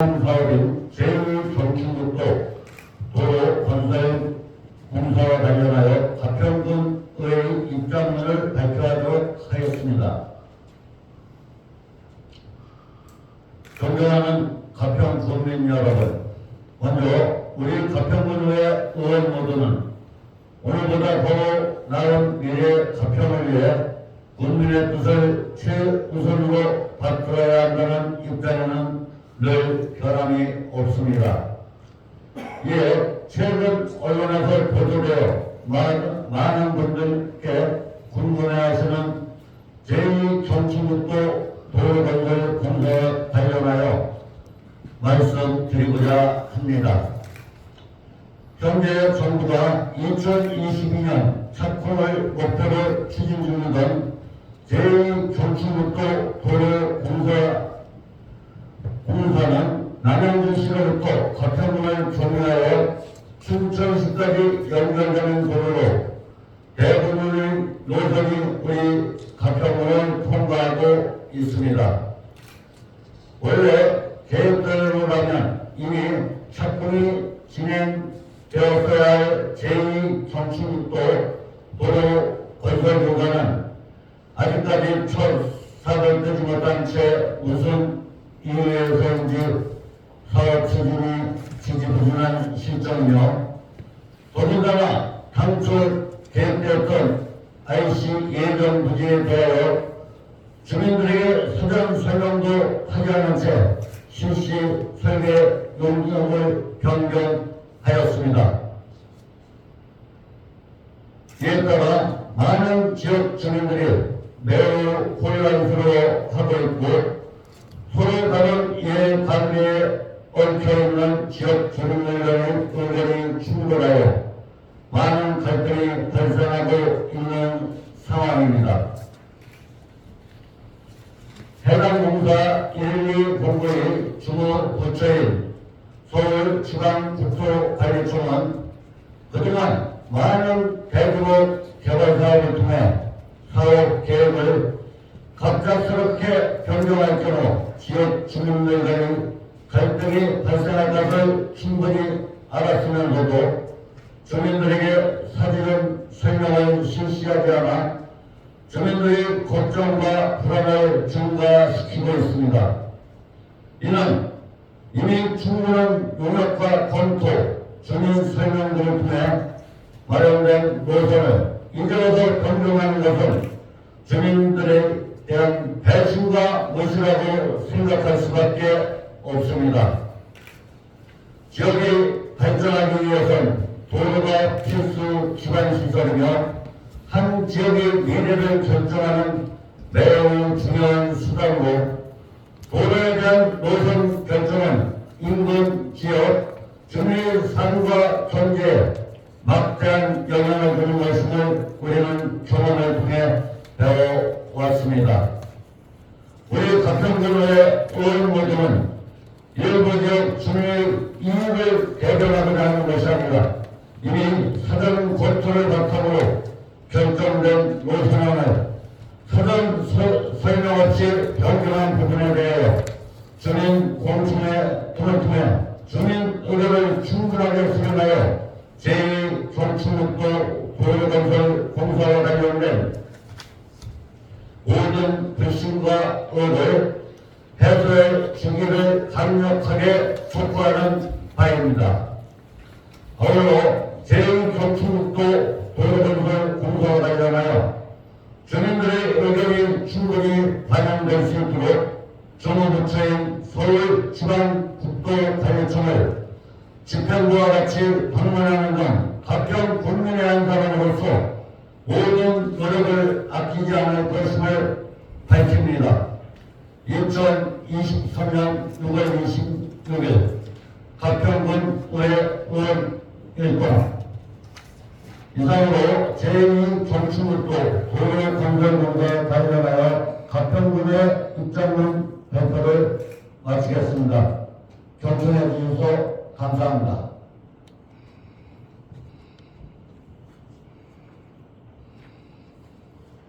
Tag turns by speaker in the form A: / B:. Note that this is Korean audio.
A: 사업인 제1경축국도 도로 건설 공사와 관련하여 가평군의 입장문을 발표하도록 하였습니다. 존경하는 가평 국민 여러분, 먼저 우리 가평군의 의원 모두는 오늘보다 더 나은 미래 가평을 위해 국민의 뜻을 최우선으로 받들어야 한다는 입장에는 늘 변함이 없습니다. 이에 최근 언론에서 보도되어 많은, 많은 분들께 궁금해하시는 제2정치국도 도로건설 공사와 관련하여 말씀드리고자 합니다. 현재 정부가 2022년 착공을 목표로 추진 중이던 제2정치국도 도로 공사 공사는 남양주시로부터 가평군을 종료하여 춘천시까지 연결되는 도로로 대부분의 노선이 우리 가평군을 통과하고 있습니다. 원래 계획대로라면 이미 착공이 진행되었어야 할 제2 정치국도 도로 건설 공사는 아직까지 첫 사업을 떼지 못한 채 무슨 이유에서인지 사업 추진이 지지부진한 실정이며 더군다나 당초 계획되었던 IC 예정 부지에 대하여 주민들에게 사전 설명도 하지 않은 채 실시 설계 용역을 변경하였습니다. 이에 따라 많은 지역 주민들이 매우 혼란스러워하고 있고 서로 다른 이해관계에 얽혀 있는 지역 주민들 간의 의견이 충돌하여 많은 갈등이 발생하고 있는 상황입니다. 해당 공사 1, 2 공고의 주무 부처인 서울지방국토관리청은 그동안 많은 대규모 개발 사업을 통해 사업 계획을 갑작스럽게 변경할 경우 지역 주민들 간의 갈등이 발생할 것을 충분히 알았으면서도 주민들에게 사실은 설명을 실시하지 않아 주민들의 걱정과 불안을 증가시키고 있습니다. 이는 이미 충분한 노력과 검토, 주민 설명들을 통해 마련된 노선을 이제부터 변경하는 것은 주민들에 대한 배신과 무시라고 생각할 수밖에 없습니다. 지역이 발전하기 위해선 도로가 필수 기반시설이며 한 지역의 미래를 결정하는 매우 중요한 수단으로 도로에 대한 노선 결정은 인근 지역 주민의 삶과 경제에 막대한 영향을 주는 것임을 우리는 경험을 통해 배워왔습니다. 우리 가평군의 의원 모두는 지역 주민의 이익을 대변하고자 하는 것이 아니라 이미 사전 검토를 바탕으로 결정된 노선안을 사전 서- 설명 없이 변경한 부분에 대하여 주민 공청회 통을 통해 주민 의견을 충분하게 수렴하여 제2정치국도 도로건설 공사와 관련된 모든 불신과 의혹 을 해소해 주기를 강력하게 촉구하는 바입니다. 제1정치국도 도로건설 공사와 관련하여 주민들의 의견이 충분히 반영될 수 있도록 정부부처인 서울 지방국도관리청을 집행부와 같이 방문하는 등 가평 국민의 한 사람으로서 모든 노력을 아끼지 않을 것임을 밝힙니다. 2023년 6월 26일 가평군 의원 1동 이상으로 제2 정치국도 도로 건설공사에 관련하여 가평군의 입장문 발표를 마치겠습니다. 경청해 주셔서 감사합니다.